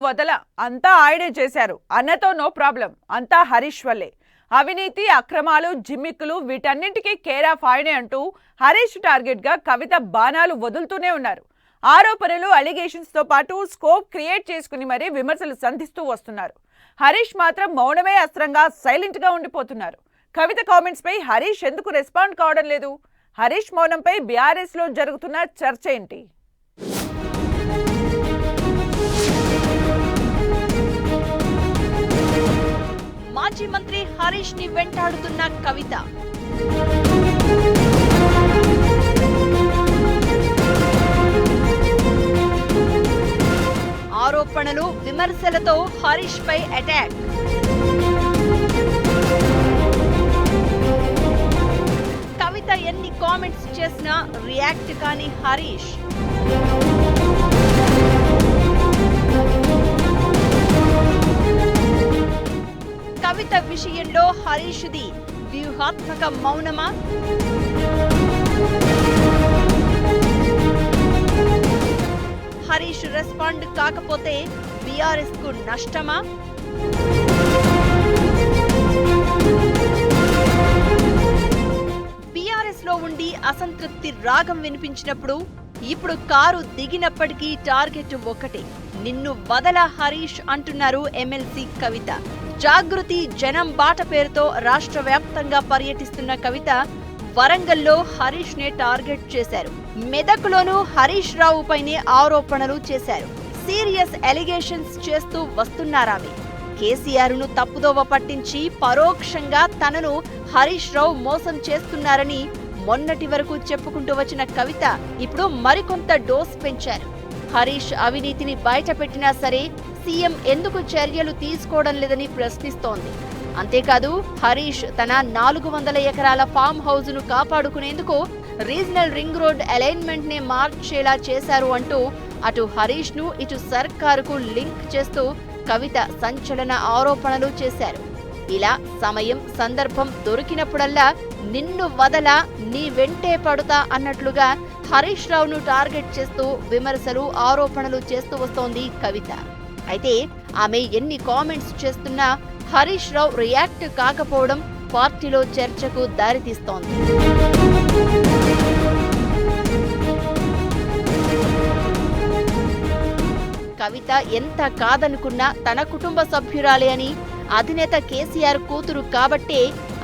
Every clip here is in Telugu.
వదల అంతా ఆయనే చేశారు. అన్నతో నో ప్రాబ్లం అంతా హరీష్ వల్లే. అవినీతి అక్రమాలు జిమ్మిక్కులు వీటన్నింటికీ కేర్ ఆఫ్ ఆయనే అంటూ హరీష్ టార్గెట్గా కవిత బాణాలు వదులుతూనే ఉన్నారు. ఆరోపణలు అలిగేషన్స్తో పాటు స్కోప్ క్రియేట్ చేసుకుని మరీ విమర్శలు సంధిస్తూ వస్తున్నారు. హరీష్ మాత్రం మౌనమే అస్త్రంగా సైలెంట్గా ఉండిపోతున్నారు. కవిత కామెంట్స్పై హరీష్ ఎందుకు రెస్పాండ్ కావడం లేదు? హరీష్ మౌనంపై బీఆర్ఎస్లో జరుగుతున్న చర్చ ఏంటి? మాజీ మంత్రి హరీష్ని వెంటాడుతున్న కవిత. ఆరోపణలు విమర్శలతో హరీష్ పై అటాక్. కవిత ఎన్ని కామెంట్స్ చేసినా రియాక్ట్ కాని హరీష్. విషయంలో హరీష్ది వ్యూహాత్మక మౌనమా? హరీష్ రెస్పాండ్ కాకపోతే బీఆర్ఎస్కు నష్టమా? బీఆర్ఎస్లో ఉండి అసంతృప్తి రాగం వినిపించినప్పుడు ఇప్పుడు కారు దిగినప్పటికీ టార్గెట్ ఒక్కటే. నిన్ను వదల హరీష్ అంటున్నారు ఎమ్మెల్సీ కవిత. జాగృతి జనం బాట పేరుతో రాష్ట్ర వ్యాప్తంగా పర్యటిస్తున్న కవిత వరంగల్లో హరీష్ నే టార్గెట్ చేశారు. మెదక్లోనూ హరీష్ రావు పైనే ఆరోపణలు చేశారు. సీరియస్ ఎలిగేషన్స్ చేస్తూ వస్తున్నారామె. కేసీఆర్ను తప్పుదోవ పట్టించి పరోక్షంగా తనను హరీష్ రావు మోసం చేస్తున్నారని మొన్నటి వరకు చెప్పుకుంటూ వచ్చిన కవిత ఇప్పుడు మరికొంత డోస్ పెంచారు. హరీష్ అవినీతిని బయటపెట్టినా సరే సీఎం ఎందుకు చర్యలు తీసుకోవడం లేదని ప్రశ్నిస్తోంది. అంతేకాదు హరీష్ తన నాలుగు వందల ఎకరాల ఫామ్ హౌస్ను కాపాడుకునేందుకు రీజనల్ రింగ్ రోడ్ అలైన్మెంట్ని మార్చేలా చేశారు అంటూ అటు హరీష్ను ఇటు సర్కారుకు లింక్ చేస్తూ కవిత సంచలన ఆరోపణలు చేశారు. ఇలా సమయం సందర్భం దొరికినప్పుడల్లా నిన్ను వదల నీ వెంటే పడుతా అన్నట్లుగా హరీష్ రావును టార్గెట్ చేస్తూ విమర్శలు ఆరోపణలు చేస్తూ వస్తోంది కవిత. అయితే ఆమె ఎన్ని కామెంట్స్ చేస్తున్నా హరీష్ రావు రియాక్ట్ కాకపోవడం పార్టీలో చర్చకు దారితీస్తోంది. కవిత ఎంత కాదనుకున్నా తన కుటుంబ సభ్యురాలే అని అధినేత కేసీఆర్ కూతురు కాబట్టే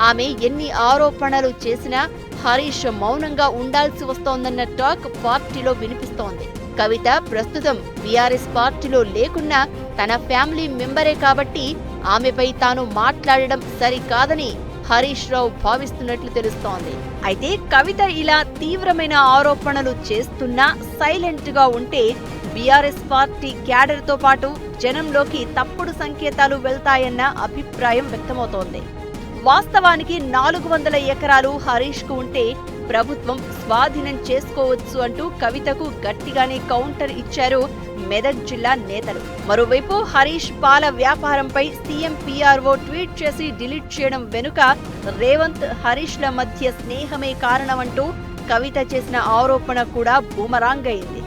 ఆమె ఎన్ని ఆరోపణలు చేసినా హరీష్ మౌనంగా ఉండాల్సి వస్తోందన్న టాక్ పార్టీలో వినిపిస్తోంది. కవిత ప్రస్తుతం బీఆర్ఎస్ పార్టీలో లేకున్నా తన ఫ్యామిలీ మెంబరే కాబట్టి ఆమెపై తాను మాట్లాడడం సరికాదని హరీష్ రావు భావిస్తున్నట్లు తెలుస్తోంది. అయితే కవిత ఇలా తీవ్రమైన ఆరోపణలు చేస్తున్నా సైలెంట్గా ఉంటే బీఆర్ఎస్ పార్టీ క్యాడర్తో పాటు జనంలోకి తప్పుడు సంకేతాలు వెళ్తాయన్న అభిప్రాయం వ్యక్తమవుతోంది. వాస్తవానికి నాలుగు వందల ఎకరాలు హరీష్కు ఉంటే ప్రభుత్వం స్వాధీనం చేసుకోవచ్చు అంటూ కవితకు గట్టిగానే కౌంటర్ ఇచ్చారు మెదక్ జిల్లా నేతలు. మరోవైపు హరీష్ పాల వ్యాపారంపై సీఎం పీఆర్ఓ ట్వీట్ చేసి డిలీట్ చేయడం వెనుక రేవంత్ హరీష్ల మధ్య స్నేహమే కారణమంటూ కవిత చేసిన ఆరోపణ కూడా బూమరాంగ్ అయింది.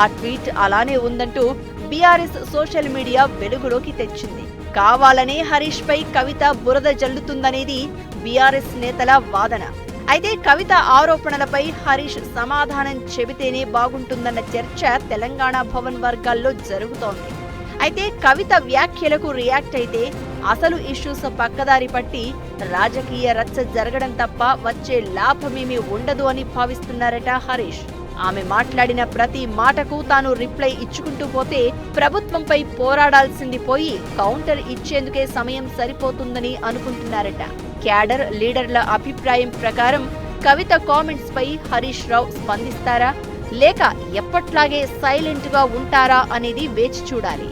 ఆ ట్వీట్ అలానే ఉందంటూ బీఆర్ఎస్ సోషల్ మీడియా వెలుగులోకి తెచ్చింది. కావాలనే హరీష్ పై కవిత బురద జల్లుతుందనేది బీఆర్ఎస్ నేతల వాదన. అయితే కవిత ఆరోపణలపై హరీష్ సమాధానం చెబితేనే బాగుంటుందన్న చర్చ తెలంగాణ భవన్ వర్గాల్లో జరుగుతోంది. అయితే కవిత వ్యాఖ్యలకు రియాక్ట్ అయితే అసలు ఇష్యూస్ పక్కదారి పట్టి రాజకీయ రచ్చ జరగడం తప్ప వచ్చే లాభమేమీ ఉండదు అని భావిస్తున్నారట హరీష్. ఆమె మాట్లాడిన ప్రతి మాటకు తాను రిప్లై ఇచ్చుకుంటూ పోతే ప్రభుత్వంపై పోరాడాల్సింది పోయి కౌంటర్ ఇచ్చేందుకే సమయం సరిపోతుందని అనుకుంటున్నారట. క్యాడర్ లీడర్ల అభిప్రాయం ప్రకారం కవిత కామెంట్స్ పై హరీష్ రావు స్పందిస్తారా? లేక ఎప్పట్లాగే సైలెంట్గా ఉంటారా అనేది వేచి చూడాలి.